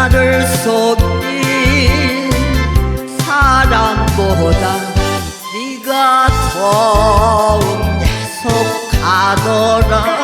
나를 속인 사랑보다 네가 더 속하더라.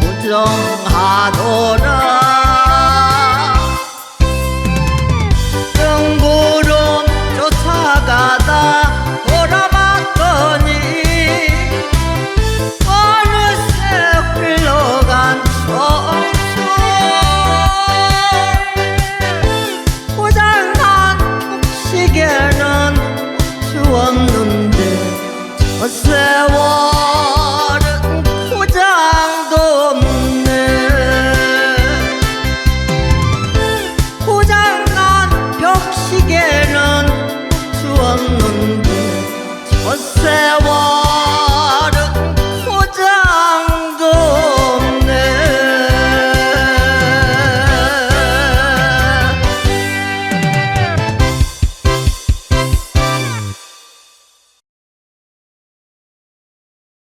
부정하노라. 뜬구름 쫓아가다 돌아봤더니 어느새 흘러간 철철 고장난 시계는 추웠는데 세월 É o céu